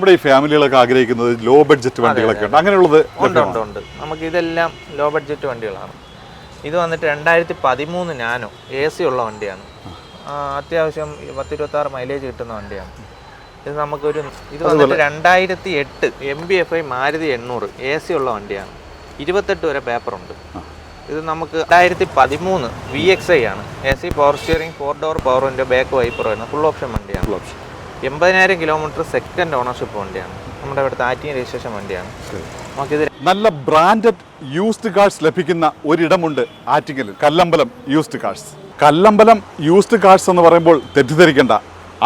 നമ്മുടെ ഈ ഫാമിലികളൊക്കെ ആഗ്രഹിക്കുന്നത് ലോ ബഡ്ജറ്റ് വണ്ടികളൊക്കെ ഉണ്ട്. അങ്ങനെയുള്ളത് ഉണ്ട് ഉണ്ട് ഉണ്ട്. നമുക്ക് ഇതെല്ലാം ലോ ബഡ്ജറ്റ് വണ്ടികളാണ്. ഇത് വന്നിട്ട് രണ്ടായിരത്തി പതിമൂന്ന് നാനോ എ സി ഉള്ള വണ്ടിയാണ്. അത്യാവശ്യം പത്തിരുപത്തി ആറ് മൈലേജ് കിട്ടുന്ന വണ്ടിയാണ്. ഇത് നമുക്കൊരു ഇത് വന്നിട്ട് രണ്ടായിരത്തി എട്ട് M B F I Maruti എണ്ണൂറ് എ സി ഉള്ള വണ്ടിയാണ്. ഇരുപത്തെട്ട് വരെ പേപ്പറുണ്ട് ഇത് നമുക്ക് രണ്ടായിരത്തി പതിമൂന്ന് വി എക്സ് ഐ ആണ്. A C power steering four door power window back wiper വരുന്ന ഫുൾ ഓപ്ഷൻ വണ്ടിയാണ്. ഫുൾ ഓപ്ഷൻ എൺപതിനായിരം കിലോമീറ്റർ സെക്കൻഡ് ഓണർഷിപ്പ് വണ്ടിയാണ്. നമ്മുടെ ഇവിടുത്തെ ആറ്റിങ് രജിസ്ട്രേഷൻ വണ്ടിയാണ്. നമുക്കിത് നല്ല ബ്രാൻഡഡ് യൂസ്ഡ് കാർസ് ലഭിക്കുന്ന ഒരിടമുണ്ട് Attingal Kallambalam used cars Kallambalam used cars എന്ന് പറയുമ്പോൾ തെറ്റിദ്ധരിക്കേണ്ട.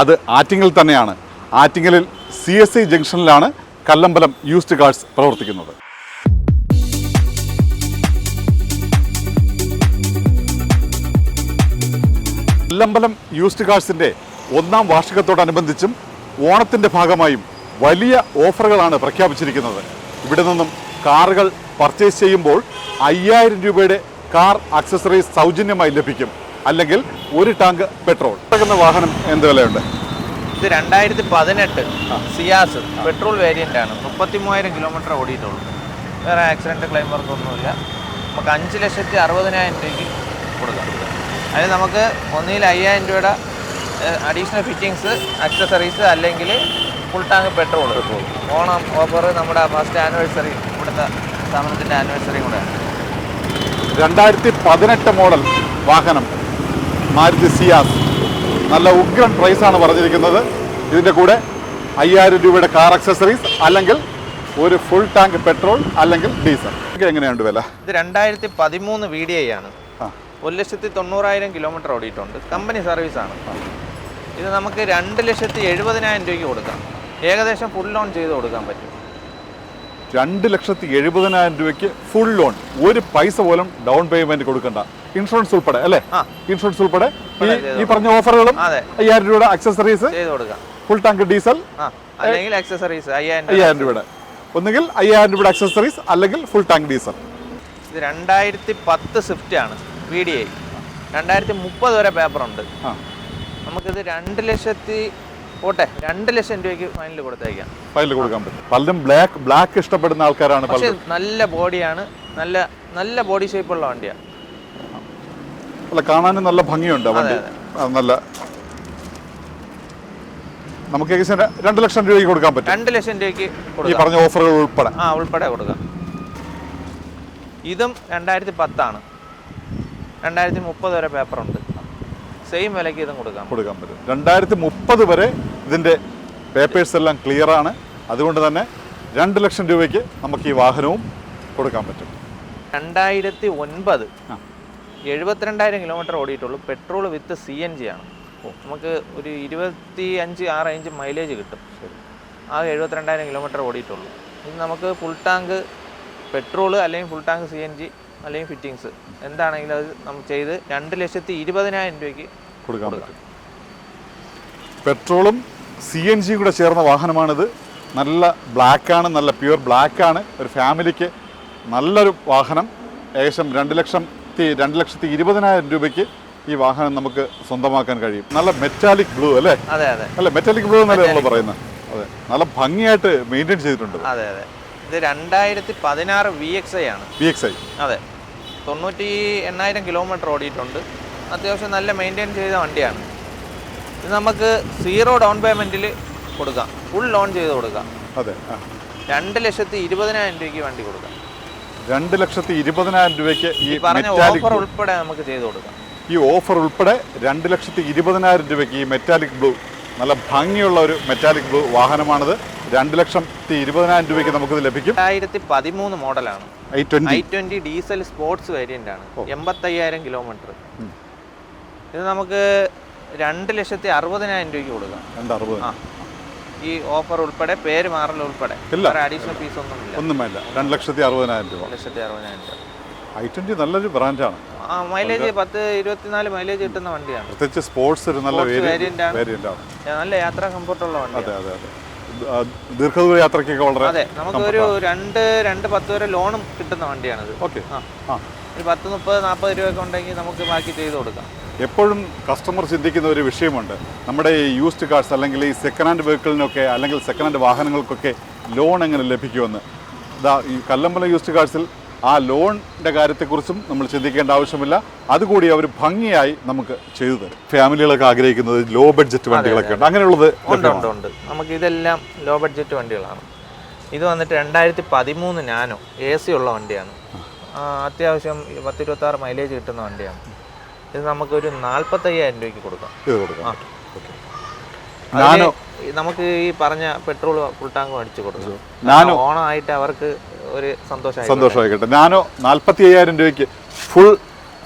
അത് ആറ്റിങ്ങൽ തന്നെയാണ്. ആറ്റിങ്ങലിൽ സി എസ് ഐ ജംഗ്ഷനിലാണ് കല്ലമ്പലം യൂസ്ഡ് കാർസ് പ്രവർത്തിക്കുന്നത്. കല്ലമ്പലം യൂസ്ഡ് കാർസിന്റെ ഒന്നാം വാർഷികത്തോടനുബന്ധിച്ചും ഓണത്തിന്റെ ഭാഗമായും വലിയ ഓഫറുകളാണ് പ്രഖ്യാപിച്ചിരിക്കുന്നത്. ഇവിടെ നിന്നും കാറുകൾ പർച്ചേസ് ചെയ്യുമ്പോൾ അയ്യായിരം രൂപയുടെ കാർ ആക്സസറീസ് സൗജന്യമായി ലഭിക്കും. അല്ലെങ്കിൽ ഒരു ടാങ്ക് പെട്രോൾ. കിടക്കുന്ന വാഹനം എന്ത് വിലയുണ്ട്? ഇത് രണ്ടായിരത്തി പതിനെട്ട് സിയാസ് പെട്രോൾ വേരിയന്റ് ആണ്. മുപ്പത്തി മൂവായിരം കിലോമീറ്റർ ഓടിയിട്ടുള്ളൂ. വേറെ ആക്സിഡന്റ് ക്ലെയിം വർക്കൊന്നുമില്ല നമുക്ക് അഞ്ച് ലക്ഷത്തി അറുപതിനായിരം രൂപയ്ക്ക് കൊടുക്കാം. അതിന് നമുക്ക് ഒന്നിൽ അയ്യായിരം രൂപയുടെ അഡീഷണൽ ഫിറ്റിങ്സ് അക്സസറീസ് അല്ലെങ്കിൽ full tank petrol Onam offer നമ്മുടെ ഫസ്റ്റ് ആനിവേഴ്സറി ഇവിടുത്തെ സ്ഥാപനത്തിന്റെ ആനിവേഴ്സറി കൂടെയാണ് രണ്ടായിരത്തി പതിനെട്ട് മോഡൽ വാഹനം മാരുതി സിയാസ്. നല്ല ഉഗ്രൻ പ്രൈസാണ് പറഞ്ഞിരിക്കുന്നത്. ഇതിന്റെ കൂടെ അയ്യായിരം രൂപയുടെ കാർ അക്സസറീസ് അല്ലെങ്കിൽ ഒരു ഫുൾ ടാങ്ക് പെട്രോൾ അല്ലെങ്കിൽ ഡീസൽ എങ്ങനെയുണ്ട് വില? ഇത് രണ്ടായിരത്തി പതിമൂന്ന് വി ഡി ഐ ആണ് ഒരു ലക്ഷത്തി തൊണ്ണൂറായിരം കിലോമീറ്റർ ഓടിയിട്ടുണ്ട്. കമ്പനി സർവീസാണ് ഇത് നമുക്ക് രണ്ട് ലക്ഷത്തി എഴുപതിനായിരം രൂപയ്ക്ക് കൊടുക്കാം. ഏകദേശം ഫുൾ ലോൺ ചെയ്ത് കൊടുക്കാൻ പറ്റും. രണ്ട് ലക്ഷത്തി എഴുപതിനായിരം രൂപയ്ക്ക് ഫുൾ ലോൺ ഒരു പൈസ പോലും ഡൗൺ പേയ്മെന്റ് കൊടുക്കണ്ട. ഇൻഷുറൻസ് ഉൾപ്പെടെ അല്ലേ. ഇൻഷുറൻസ് ഉൾപ്പെടെ. ഈ പറഞ്ഞ ഓഫറുകളും അയ്യായിരം രൂപയുടെ അക്സസറീസ് ഫുൾ ടാങ്ക് ഡീസൽ അല്ലെങ്കിൽ അക്സസറീസ് അയ്യായിരം രൂപ രൂപയുടെ. ഒന്നുകിൽ അയ്യായിരം രൂപയുടെ അക്സസറീസ് അല്ലെങ്കിൽ ഫുൾ ടാങ്ക് ഡീസൽ ഇത് രണ്ടായിരത്തി പത്ത് സ്വിഫ്റ്റ് ആണ് വി ഡി ഐ രണ്ടായിരത്തി മുപ്പത് വരെ പേപ്പറുണ്ട് നമുക്കിത് രണ്ട് ലക്ഷത്തി പോട്ടെ രണ്ട് ലക്ഷം രൂപയ്ക്ക് ഫൈനൽ കൊടുത്തേക്കാം. ഫൈനൽ കൊടുക്കാൻ പറ്റും. പലരും ബ്ലാക്ക് ബ്ലാക്ക് ഇഷ്ടപ്പെടുന്ന ആൾക്കാരാണ് പക്ഷെ നല്ല ബോഡിയാണ് നല്ല നല്ല ബോഡി ഷേപ്പുള്ള വണ്ടിയാണ് അല്ല കാണാനും നല്ല ഭംഗിയുണ്ട് വണ്ടി. നല്ല നമുക്ക് ഏകദേശം രണ്ട് ലക്ഷം രൂപയ്ക്ക് കൊടുക്കാൻ പറ്റും. രണ്ട് ലക്ഷം രൂപയ്ക്ക് ഈ പറഞ്ഞ ഓഫറുകൾ ഉൾപ്പെടെ. ആ ഉൾപ്പെടെ കൊടുക്കാം. ഇതും രണ്ടായിരത്തി പത്താണ്. രണ്ടായിരത്തി മുപ്പത് വരെ പേപ്പറുണ്ട് സെയിം വിലയ്ക്ക് ഇതും കൊടുക്കാം കൊടുക്കാൻ പറ്റും. രണ്ടായിരത്തി മുപ്പത് വരെ ഇതിന്റെ പേപ്പേഴ്സ് എല്ലാം ക്ലിയർ ആണ്. അതുകൊണ്ട് തന്നെ രണ്ട് ലക്ഷം രൂപയ്ക്ക് നമുക്ക് ഈ വാഹനവും കൊടുക്കാൻ പറ്റും. രണ്ടായിരത്തി ഒൻപത്. എഴുപത്തിരണ്ടായിരം kilometre ഓടിയിട്ടുള്ളൂ. Petrol with C N G ആണ്. നമുക്ക് ഒരു ഇരുപത്തി അഞ്ച് ആ റേഞ്ച് മൈലേജ് കിട്ടും. ആ എഴുപത്തിരണ്ടായിരം കിലോമീറ്റർ ഓടിയിട്ടുള്ളൂ. ഇത് നമുക്ക് ഫുൾ ടാങ്ക് പെട്രോൾ അല്ലെങ്കിൽ full tank C N G അല്ലെങ്കിൽ ഫിറ്റിങ്സ് എന്താണെങ്കിലും അത് നമുക്ക് ചെയ്ത് രണ്ട് ലക്ഷത്തി ഇരുപതിനായിരം രൂപയ്ക്ക് കൊടുക്കാൻ പറ്റും. പെട്രോളും സി എൻ ജിയും കൂടെ ചേർന്ന വാഹനമാണിത്. നല്ല ബ്ലാക്കാണ് നല്ല പ്യുവർ ബ്ലാക്കാണ് ഒരു ഫാമിലിക്ക് നല്ലൊരു വാഹനം. ഏകദേശം രണ്ട് ലക്ഷത്തി രണ്ട് ലക്ഷത്തി ഇരുപതിനായിരം രൂപയ്ക്ക് ഈ വാഹനം നമുക്ക് സ്വന്തമാക്കാൻ കഴിയും. നല്ല മെറ്റാലിക് ബ്ലൂ അല്ലേ? അല്ലെ അതെ. അല്ല മെറ്റാലിക് ബ്ലൂ എന്നല്ലേ നമ്മൾ പറയുന്നത്? അതെ. നല്ല ഭംഗിയായിട്ട് മെയിന്റെയിൻ ചെയ്തിട്ടുണ്ട്. അതെ അതെ. ഇത് രണ്ടായിരത്തി പതിനാറ് വി എക്സ് ഐ ആണ്. വി എക്സ് ഐ അതെ. തൊണ്ണൂറ്റി എണ്ണായിരം കിലോമീറ്റർ ഓടിയിട്ടുണ്ട്. അത്യാവശ്യം നല്ല മെയിന്റെയിൻ ചെയ്ത വണ്ടിയാണ്. ഇത് നമുക്ക് സീറോ ഡൗൺ പേയ്മെന്റിൽ കൊടുക്കാം. ഫുൾ ലോൺ ചെയ്ത് കൊടുക്കാം. അതെ രണ്ട് ലക്ഷത്തി ഇരുപതിനായിരം രൂപയ്ക്ക് വണ്ടി കൊടുക്കാം. രണ്ട് ലക്ഷത്തി ഇരുപതിനായിരം രൂപയ്ക്ക് ഈ പറഞ്ഞ മെറ്റാലിക് ഓഫർ ഉൾപ്പെടെ നമുക്ക് ചെയ്ത് കൊടുക്കാം. ഈ ഓഫർ ഉൾപ്പെടെ രണ്ട് ലക്ഷത്തി ഇരുപതിനായിരം രൂപയ്ക്ക് ഈ മെറ്റാലിക് ബ്ലൂ നല്ല ഭംഗിയുള്ള ഒരു മെറ്റാലിക് ബ്ലൂ വാഹനമാണിത്. രണ്ട് ലക്ഷത്തി ഇരുപതിനായിരം രൂപയ്ക്ക് നമുക്കിത് ലഭിക്കും. രണ്ടായിരത്തി പതിമൂന്ന് മോഡലാണ് I twenty. Diesel sports variant ആണ്. എൺപത്തയ്യായിരം കിലോമീറ്റർ ഇത് നമുക്ക് രണ്ട് ലക്ഷത്തി അറുപതിനായിരം രൂപയ്ക്ക് കൊടുക്കാം. രണ്ട് അറുപത്. ആ. ഈ ഓഫർ ഉൾപ്പെടെ പേര് മാറൽ ഉൾപ്പെടെ. അഡീഷണൽ ഫീസ് ഒന്നുമില്ല ഒന്നും ഇല്ല. രണ്ട് ലക്ഷത്തി അറുപതിനായിരം രൂപ. ലക്ഷത്തി അറുപതിനായിരം രൂപ. ഐ ട്വന്റി നല്ലൊരു ബ്രാൻഡാണ്. ആ മൈലേജ് പത്ത് ഇരുപത്തിനാല് മൈലേജ് കിട്ടുന്ന വണ്ടിയാണ്. പ്രത്യേകിച്ച് സ്പോർട്സ് ഒരു നല്ല വേരിയന്റ് ആണ്. നല്ല യാത്രാ കംഫർട്ടുള്ള വണ്ടിയാണ്. അതെ അതെ അതെ. ദീർഘദൂര യാത്രയ്ക്കൊക്കെ വളരെ അതെ നമുക്ക് ഒരു രണ്ട് രണ്ട് പത്ത് വരെ ലോണും കിട്ടുന്ന വണ്ടിയാണിത്. ഓക്കെ ആ. ഒരു പത്ത് മുപ്പത് നാൽപ്പത് രൂപയൊക്കെ ഉണ്ടെങ്കിൽ നമുക്ക് ബാക്കി ചെയ്ത് കൊടുക്കാം. എപ്പോഴും കസ്റ്റമർ ചിന്തിക്കുന്ന ഒരു വിഷയമുണ്ട്. നമ്മുടെ ഈ യൂസ്ഡ് കാർസ് അല്ലെങ്കിൽ ഈ സെക്കൻഡ് ഹാൻഡ് വെഹിക്കിളിനൊക്കെ അല്ലെങ്കിൽ സെക്കൻഡ് ഹാൻഡ് വാഹനങ്ങൾക്കൊക്കെ ലോൺ എങ്ങനെ ലഭിക്കുമെന്ന്. ഇതാ ഈ കല്ലമ്പലം യൂസ്ഡ് കാർസിൽ ആ ലോണിന്റെ കാര്യത്തെക്കുറിച്ചും നമ്മൾ ചിന്തിക്കേണ്ട ആവശ്യമില്ല. അതുകൂടി അവർ ഭംഗിയായി നമുക്ക് ചെയ്തു തരും. ഫാമിലികളൊക്കെ ആഗ്രഹിക്കുന്നത് ലോ ബഡ്ജറ്റ് വണ്ടികളൊക്കെ ഉണ്ട്. അങ്ങനെയുള്ളത് ഉണ്ട് ഉണ്ട് ഉണ്ട്. നമുക്ക് ഇതെല്ലാം ലോ ബഡ്ജറ്റ് വണ്ടികളാണ്. ഇത് വന്നിട്ട് രണ്ടായിരത്തി പതിമൂന്ന് നാനോ എ സി ഉള്ള വണ്ടിയാണ്. അത്യാവശ്യം പത്തിരുപത്താറ് മൈലേജ് കിട്ടുന്ന വണ്ടിയാണ്. ഇത് നമുക്കൊരു നാൽപ്പത്തയ്യായിരം രൂപയ്ക്ക് കൊടുക്കാം. കൊടുക്കാം. ആ. നാനോ നമുക്ക് ഈ പറഞ്ഞ പെട്രോൾ ഫുൾ ടാങ്ക് അടിച്ചു കൊടുക്കും. നാനോ ഓണമായിട്ട് അവർക്ക് ഒരു സന്തോഷം സന്തോഷമായിക്കട്ടെ. നാനോ നാൽപ്പത്തി അയ്യായിരം രൂപയ്ക്ക് ഫുൾ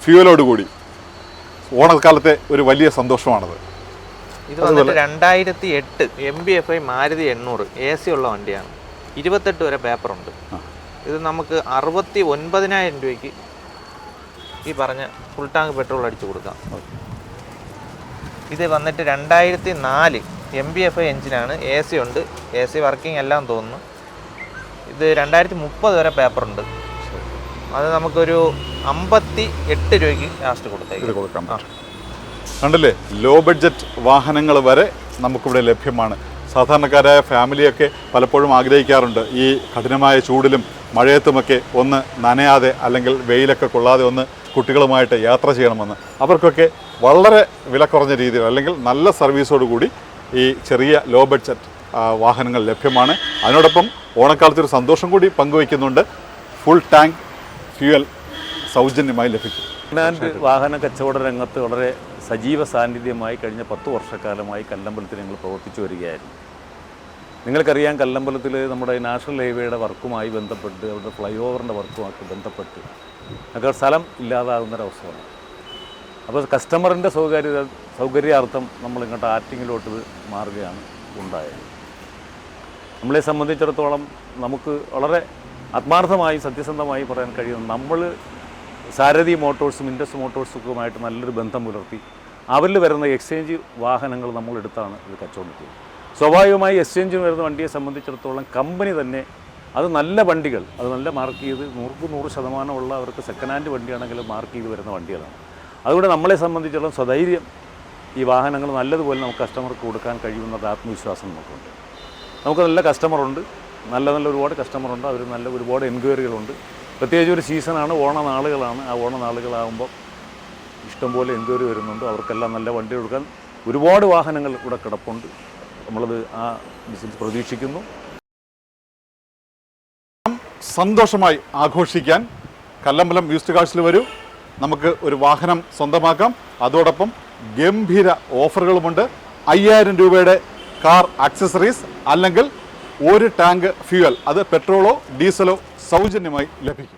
ഫ്യൂവലോട് കൂടി. ഓണക്കാലത്തെ ഒരു വലിയ സന്തോഷമാണത്. ഇത് വന്നിട്ട് രണ്ടായിരത്തി എട്ട് M B F I Maruti എണ്ണൂറ് എ സി ഉള്ള വണ്ടിയാണ്. ഇരുപത്തെട്ട് വരെ പേപ്പറുണ്ട്. ഇത് നമുക്ക് അറുപത്തി ഒൻപതിനായിരം രൂപയ്ക്ക് ഈ പറഞ്ഞ ഫുൾ ടാങ്ക് പെട്രോൾ അടിച്ചു കൊടുക്കാം. ഇത് വന്നിട്ട് രണ്ടായിരത്തി നാല് എം ബി എഫ് ഐ എഞ്ചിനാണ് എ സി ഉണ്ട്. എ സി വർക്കിംഗ് എല്ലാം തോന്നുന്നു. ഇത് രണ്ടായിരത്തി മുപ്പത് വരെ പേപ്പറുണ്ട് അത് നമുക്കൊരു അമ്പത്തി എട്ട് രൂപയ്ക്ക് ലാസ്റ്റ് കൊടുത്തേക്കും. കൊടുക്കാൻ കണ്ടില്ലേ? ലോ ബഡ്ജറ്റ് വാഹനങ്ങൾ വരെ നമുക്കിവിടെ ലഭ്യമാണ്. സാധാരണക്കാരായ ഫാമിലിയൊക്കെ പലപ്പോഴും ആഗ്രഹിക്കാറുണ്ട് ഈ കഠിനമായ ചൂടിലും മഴയത്തുമൊക്കെ ഒന്ന് നനയാതെ അല്ലെങ്കിൽ വെയിലൊക്കെ കൊള്ളാതെ ഒന്ന് കുട്ടികളുമായിട്ട് യാത്ര ചെയ്യണമെന്ന്. അവർക്കൊക്കെ വളരെ വില കുറഞ്ഞ രീതിയിൽ അല്ലെങ്കിൽ നല്ല സർവീസോടുകൂടി ഈ ചെറിയ ലോ ബഡ്ജറ്റ് വാഹനങ്ങൾ ലഭ്യമാണ്. അതിനോടൊപ്പം ഓണക്കാലത്തൊരു സന്തോഷം കൂടി പങ്കുവയ്ക്കുന്നുണ്ട്. ഫുൾ ടാങ്ക് ഫ്യൂവൽ സൗജന്യമായി ലഭിക്കും. സെക്കൻഡ് വാഹന കച്ചവട രംഗത്ത് വളരെ സജീവ സാന്നിധ്യമായി കഴിഞ്ഞ പത്ത് വർഷക്കാലമായി കല്ലമ്പലത്തിൽ ഞങ്ങൾ പ്രവർത്തിച്ചു വരികയായിരുന്നു. നിങ്ങൾക്കറിയാം കല്ലമ്പലത്തിൽ നമ്മുടെ നാഷണൽ ഹൈവേയുടെ വർക്കുമായി ബന്ധപ്പെട്ട് അവരുടെ ഫ്ലൈ ഓവറിന്റെ വർക്കുമായി ബന്ധപ്പെട്ട് ഒക്കെ സ്ഥലം ഇല്ലാതാകുന്നൊരവസ്ഥയാണ് അപ്പോൾ കസ്റ്റമറിന്റെ സൗകര്യ സൗകര്യാർത്ഥം നമ്മൾ ഇങ്ങോട്ട് ആറ്റിങ്ങിലോട്ട് മാറുകയാണ് ഉണ്ടായത്. നമ്മളെ സംബന്ധിച്ചിടത്തോളം നമുക്ക് വളരെ ആത്മാർത്ഥമായി സത്യസന്ധമായി പറയാൻ കഴിയും നമ്മൾ സാരഥി മോട്ടോഴ്സും ഇൻഡസ് മോട്ടോഴ്സുമായിട്ട് നല്ലൊരു ബന്ധം പുലർത്തി അവരിൽ വരുന്ന എക്സ്ചേഞ്ച് വാഹനങ്ങൾ നമ്മളെടുത്താണ് ഇത് കച്ചവടം സ്വാഭാവികമായി എക്സ്ചേഞ്ചിന് വരുന്ന വണ്ടിയെ സംബന്ധിച്ചിടത്തോളം കമ്പനി തന്നെ അത് നല്ല വണ്ടികൾ അത് നല്ല മാർക്ക് ചെയ്ത് നൂറുക്ക് നൂറ് ശതമാനമുള്ള അവർക്ക് സെക്കൻഡ് ഹാൻഡ് വണ്ടിയാണെങ്കിലും മാർക്ക് ചെയ്ത് വരുന്ന വണ്ടികളാണ്. അതുകൊണ്ട് നമ്മളെ സംബന്ധിച്ചിടത്തോളം സ്വധൈര്യം ഈ വാഹനങ്ങൾ നല്ലതുപോലെ നമുക്ക് കസ്റ്റമർക്ക് കൊടുക്കാൻ കഴിയുമെന്ന ആത്മവിശ്വാസം നമുക്കുണ്ട്. നമുക്ക് നല്ല കസ്റ്റമറുണ്ട് നല്ല നല്ല ഒരുപാട് കസ്റ്റമറുണ്ട് അവർ നല്ല ഒരുപാട് എൻക്വയറികളുണ്ട് പ്രത്യേകിച്ച് ഒരു സീസണാണ് ഓണനാളുകളാണ്. ആ ഓണനാളുകളാകുമ്പോൾ ഇഷ്ടംപോലെ എൻക്വയറി വരുന്നുണ്ട്. അവർക്കെല്ലാം നല്ല വണ്ടി കൊടുക്കാൻ ഒരുപാട് വാഹനങ്ങൾ ഇവിടെ കിടപ്പുണ്ട്. നമ്മളത് ആ ബിസിനസ് പ്രതീക്ഷിക്കുന്നു. സന്തോഷമായി ആഘോഷിക്കാൻ കല്ലമ്പലം യൂസ്റ്റ് കാഴ്സിൽ വരൂ. നമുക്ക് ഒരു വാഹനം സ്വന്തമാക്കാം. അതോടൊപ്പം ഗംഭീര ഓഫറുകളുമുണ്ട്. അയ്യായിരം രൂപയുടെ കാർ ആക്സസറീസ് അല്ലെങ്കിൽ ഒരു ടാങ്ക് ഫ്യൂവൽ അത് പെട്രോളോ ഡീസലോ സൗജന്യമായി ലഭിക്കും.